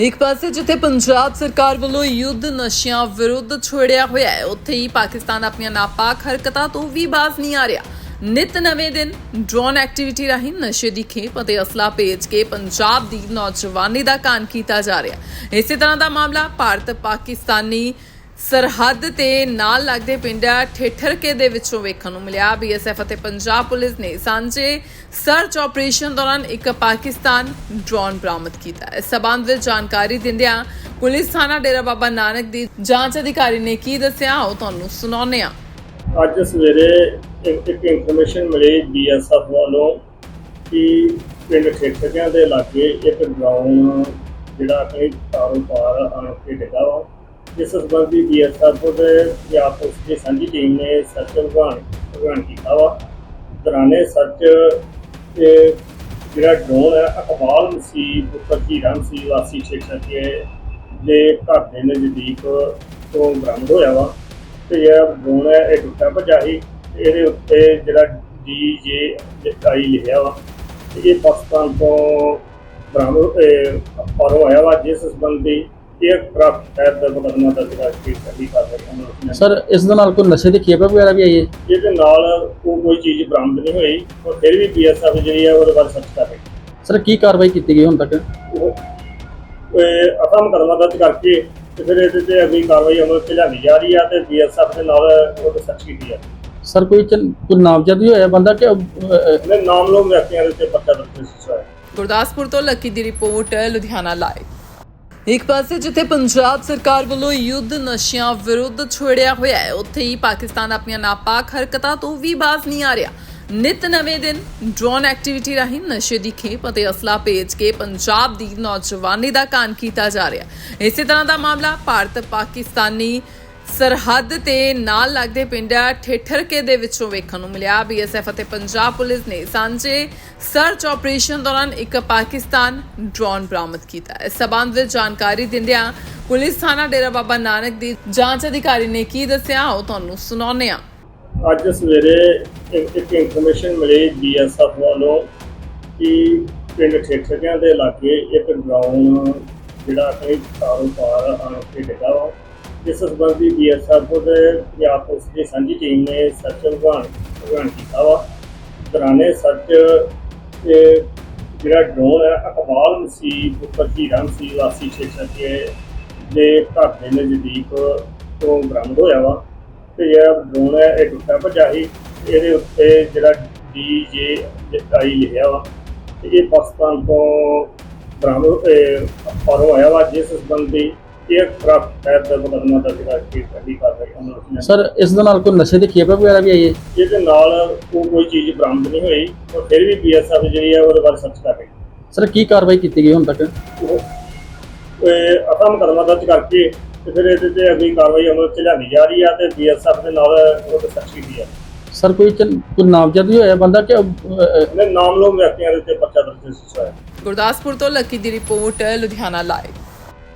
ਇੱਕ ਪਾਸੇ ਜਿੱਥੇ ਪੰਜਾਬ ਸਰਕਾਰ ਵੱਲੋਂ ਯੁੱਧ ਨਸ਼ਿਆਂ ਵਿਰੁੱਧ ਛੋੜਿਆ ਹੋਇਆ ਹੈ, ਉੱਥੇ ਹੀ ਪਾਕਿਸਤਾਨ ਆਪਣੀਆਂ ਨਾਪਾਕ ਹਰਕਤਾਂ ਤੋਂ ਵੀ ਬਾਜ਼ ਨਹੀਂ ਆ ਰਿਹਾ। ਨਿਤ ਨਵੇਂ ਦਿਨ ਡਰੋਨ ਐਕਟੀਵਿਟੀ ਰਾਹੀਂ ਨਸ਼ੇ ਦੀ ਖੇਪ ਅਤੇ ਅਸਲਾ ਭੇਜ ਕੇ ਪੰਜਾਬ ਦੀ ਨੌਜਵਾਨੀ ਦਾ ਕਾਨ ਕੀਤਾ ਜਾ ਰਿਹਾ। ਇਸੇ ਤਰ੍ਹਾਂ ਦਾ ਮਾਮਲਾ ਭਾਰਤ ਪਾਕਿਸਤਾਨੀ ਸਰਹੱਦ ਤੇ ਨਾਲ ਲੱਗਦੇ ਪਿੰਡ ਠੇਠਰਕੇ ਦੇ ਵਿੱਚੋਂ ਵੇਖਣ ਨੂੰ ਮਿਲਿਆ। ਬੀਐਸਐਫ ਅਤੇ ਪੰਜਾਬ ਪੁਲਿਸ ਨੇ ਸਾਂਝੇ ਸਰਚ ਆਪਰੇਸ਼ਨ ਦੌਰਾਨ ਇੱਕ ਪਾਕਿਸਤਾਨ ਡਰੋਨ ਬਰਾਮਦ ਕੀਤਾ। ਇਸ ਸਬੰਧ ਵਿੱਚ ਜਾਣਕਾਰੀ ਦਿੰਦਿਆਂ ਪੁਲਿਸ ਥਾਣਾ ਡੇਰਾ ਬਾਬਾ ਨਾਨਕ ਦੀ ਜਾਂਚ ਅਧਿਕਾਰੀ ਨੇ ਕੀ ਦੱਸਿਆ, ਉਹ ਤੁਹਾਨੂੰ ਸੁਣਾਉਂਦੇ ਹਾਂ। ਅੱਜ ਸਵੇਰੇ ਇੱਕ ਇਨਫੋਰਮੇਸ਼ਨ ਮਿਲੀ ਬੀਐਸਐਫ ਵੱਲੋਂ ਕਿ ਪਿੰਡ ਠੇਠਿਆਂ ਦੇ ਲਾਗੇ ਇੱਕ ਡਰਾਉਨ ਜਿਹੜਾ ਆਪਣੇ ਤਾਰੋਂ ਪਾਰ ਆਣ ਕੇ ਡਿੱਗਾ ਵਾ। ਜਿਸ ਸੰਬੰਧੀ ਬੀਐਸਐਫ ਦੇ ਪੰਜਾਬ ਪੁਲਿਸ ਦੀ ਸਾਂਝੀ ਟੀਮ ਨੇ ਸਰਚ ਅਭਿਆਨ ਅਭਿਆਨ ਕੀਤਾ ਵਾ। ਦੌਰਾਨੇ ਸਰਚ ਤੇ ਜਿਹੜਾ ਡਰੋਨ ਹੈ, ਅਕਬਾਲ ਮਸੀਹ, ਪੁੱਤਰ ਹੀਰਾ ਮਸੀਹ, ਵਾਸੀ ਛੇਛਕੇ ਦੇ ਘਰ ਦੇ ਨਜ਼ਦੀਕ ਤੋਂ ਬਰਾਮਦ ਹੋਇਆ ਵਾ। ਤੇ ਜਿਹੜਾ ਡਰੋਨ ਹੈ, ਇਹ ਟੁੱਟਾ ਭੱਜਾ ਸੀ ਤੇ ਇਹਦੇ ਉੱਤੇ ਜਿਹੜਾ ਡੀ ਜੇ ਆਈ ਲਿਖਿਆ ਵਾ। ਤੇ ਇਹ ਪਾਕਿਸਤਾਨ ਤੋਂ ਬਰਾਮਦ, ਇਹ ਪਰੋਂ ਆਇਆ ਵਾ, ਜਿਸ ਸੰਬੰਧੀ ਏਅਰਕ੍ਰਾਫਟ ਟੈਰ ਦਾ ਮੁਕੱਦਮਾ ਦਰਜ ਕਰਕੇ ਕੱਢੀ ਕਰ ਰਹੇ ਹਨ ਸਰ ਇਸ ਦੇ ਨਾਲ ਕੋਈ ਨਸ਼ੇ ਦੀ ਖੇਪ ਵਗੈਰਾ ਵੀ ਆਈ ਹੈ? ਇਹਦੇ ਨਾਲ ਉਹ ਕੋਈ ਚੀਜ਼ ਬਰਾਮਦ ਨਹੀਂ ਹੋਈ ਪਰ ਫਿਰ ਵੀ ਬੀਐਸਐਫ ਜਿਹੜੀ ਹੈ ਉਹਦੇ ਬਾਰੇ ਸਰਚ ਕਰ ਰਹੀ ਸਰ ਕੀ ਕਾਰਵਾਈ ਕੀਤੀ ਗਈ ਹੁਣ ਤੱਕ? ਅਸਮ ਮੁਕੱਦਮਾ ਦਰਜ ਕਰਕੇ ਤੇ ਫਿਰ ਇਹਦੇ ਤੇ ਅਗਲੀ ਕਾਰਵਾਈ ਅਮਲ ਚ ਲਿਆਂਦੀ ਜਾ ਰਹੀ ਆ ਤੇ ਬੀਐਸਐਫ ਦੇ ਨਾਲ ਉਹ ਸਰਚ ਕੀਤੀ ਆ ਸਰ ਕੋਈ ਚ- ਕੋਈ ਨਾਮਜ਼ਦ ਵੀ ਹੋਇਆ ਬੰਦਾ ਕਿ ਇਹਨੇ ਨਾਮਲੂਮ ਵਿਅਕਤੀਆਂ ਦੇ ਉੱਤੇ ਪਰਚਾ ਦਰਜ ਹੋਇਆ। ਗੁਰਦਾਸਪੁਰ ਤੋਂ ਲੱਕੀ ਦੀ ਰਿਪੋਰਟ ਲੁਧਿਆਣਾ ਲਾਈਵ। ਇੱਕ ਪਾਸੇ ਜਿੱਥੇ ਪੰਜਾਬ ਸਰਕਾਰ ਵੱਲੋਂ ਯੁੱਧ ਨਸ਼ਿਆਂ ਵਿਰੁੱਧ ਛੇੜਿਆ ਹੋਇਆ ਹੈ, ਉੱਥੇ ਹੀ ਪਾਕਿਸਤਾਨ ਆਪਣੀਆਂ ਨਾਪਾਕ ਹਰਕਤਾਂ ਤੋਂ ਵੀ ਬਾਜ਼ ਨਹੀਂ ਆ ਰਿਹਾ। ਨਿਤ ਨਵੇਂ ਦਿਨ ਡਰੋਨ ਐਕਟੀਵਿਟੀ ਰਾਹੀਂ ਨਸ਼ੇ ਦੀ ਖੇਪ ਅਤੇ ਅਸਲਾ ਭੇਜ ਕੇ ਪੰਜਾਬ ਦੀ ਨੌਜਵਾਨੀ ਦਾ ਕਾਨ ਕੀਤਾ ਜਾ ਰਿਹਾ। ਇਸੇ ਤਰ੍ਹਾਂ ਦਾ ਮਾਮਲਾ ਭਾਰਤ ਪਾਕਿਸਤਾਨੀ ਸਰਹੱਦ ਤੇ ਨਾਲ ਲੱਗਦੇ ਪਿੰਡ ਠੇਠਰਕੇ ਦੇ ਵਿੱਚੋਂ ਵੇਖਣ ਨੂੰ ਮਿਲਿਆ। ਬੀਐਸਐਫ ਅਤੇ ਪੰਜਾਬ ਪੁਲਿਸ ਨੇ ਸਾਂਝੇ ਸਰਚ ਆਪਰੇਸ਼ਨ ਦੌਰਾਨ ਇੱਕ ਪਾਕਿਸਤਾਨ ਡਰੋਨ ਬਰਾਮਦ ਕੀਤਾ। ਇਸ ਸਬੰਧ ਵਿੱਚ ਜਾਣਕਾਰੀ ਦਿੰਦਿਆਂ ਪੁਲਿਸ ਥਾਣਾ ਡੇਰਾ ਬਾਬਾ ਨਾਨਕ ਦੀ ਜਾਂਚ ਅਧਿਕਾਰੀ ਨੇ ਕੀ ਦੱਸਿਆ, ਉਹ ਤੁਹਾਨੂੰ ਸੁਣਾਉਂਦੇ ਹਾਂ। ਅੱਜ ਸਵੇਰੇ ਇੱਕ ਇਨਫੋਰਮੇਸ਼ਨ ਮਿਲੀ ਬੀਐਸਐਫ ਵੱਲੋਂ ਕਿ ਪਿੰਡ ਠੇਠਿਆਂ ਦੇ ਲਾਗੇ ਇੱਕ ਡਰਾਉਨ ਜਿਹੜਾ ਆਪਣੇ ਤਾਰੋਂ ਪਾਰ ਆਣ ਕੇ ਡਿੱਗਾ ਵਾ। ਜਿਸ ਸੰਬੰਧੀ ਬੀਐਸਐਫ ਦੇ ਪੰਜਾਬ ਪੁਲਿਸ ਦੀ ਸਾਂਝੀ ਟੀਮ ਨੇ ਸਰਚ ਅਭਿਆਨ ਅਭਿਆਨ ਕੀਤਾ ਵਾ। ਦੌਰਾਨੇ ਸਰਚ ਜਿਹੜਾ ਡਰੋਨ ਹੈ, ਅਕਬਾਲ ਮਸੀਹ ਪੁੱਤਰ ਹੀਰਾ ਮਸੀਹ ਵਾਸੀ ਛੇਛਕੇ ਦੇ ਘਰ ਦੇ ਨਜ਼ਦੀਕ ਤੋਂ ਬਰਾਮਦ ਹੋਇਆ ਵਾ। ਤੇ ਜਿਹੜਾ ਡਰੋਨ ਹੈ, ਇਹ ਟੁੱਟਾ ਭੱਜਾ ਸੀ। ਇਹਦੇ ਉੱਤੇ ਜਿਹੜਾ ਡੀ ਜੇ ਆਈ ਲਿਖਿਆ ਵਾ। ਤੇ ਇਹ ਪਾਕਿਸਤਾਨ ਤੋਂ ਬਰਾਮਦ, ਇਹ ਆਇਆ ਵਾ, ਜਿਸ ਸੰਬੰਧੀ ਏਅਰਕ੍ਰਾਫਟ ਟੈਰ ਦਾ ਮੁਕੱਦਮਾ ਦਰਜ ਕਰਕੇ ਕੱਢੀ ਕਰ ਰਹੀ ਹਨ ਸਰ ਇਸ ਦੇ ਨਾਲ ਕੋਈ ਨਸ਼ੇ ਦੀ ਖੇਪ ਵਗੈਰਾ ਵੀ ਆਈ ਹੈ? ਇਹਦੇ ਨਾਲ ਉਹ ਕੋਈ ਚੀਜ਼ ਬਰਾਮਦ ਨਹੀਂ ਹੋਈ ਪਰ ਫਿਰ ਵੀ ਬੀਐਸਐਫ ਜਿਹੜੀ ਹੈ ਉਹਦੇ ਬਾਰੇ ਸਰਚ ਕਰ ਰਹੀ ਸਰ ਕੀ ਕਾਰਵਾਈ ਕੀਤੀ ਗਈ ਹੁਣ ਤੱਕ? ਉਹ ਇਹ ਅਸਮ ਮੁਕੱਦਮਾ ਦਰਜ ਕਰਕੇ ਤੇ ਫਿਰ ਇਹਦੇ ਤੇ ਅਗਲੀ ਕਾਰਵਾਈ ਅਮਲ ਚ ਲਿਆਂਦੀ ਜਾ ਰਹੀ ਆ ਤੇ ਬੀਐਸਐਫ ਦੇ ਨਾਲ ਉਹ ਸਰਚ ਕੀਤੀ ਆ ਸਰ ਕੋਈ ਚ- ਕੋਈ ਨਾਮਜ਼ਦ ਵੀ ਹੋਇਆ ਬੰਦਾ ਕਿ ਅਹ, ਅਹ, ਇਹਨੇ ਨਾਮਲੂਮ ਵਿਅਕਤੀਆਂ ਦੇ ਉੱਤੇ ਪਰਚਾ ਦਰਜ ਹੋਇਆ। ਗੁਰਦਾਸਪੁਰ ਤੋਂ ਲੱਕੀ ਦੀ ਰਿਪੋਰਟ ਲੁਧਿਆਣਾ ਲਾਈਵ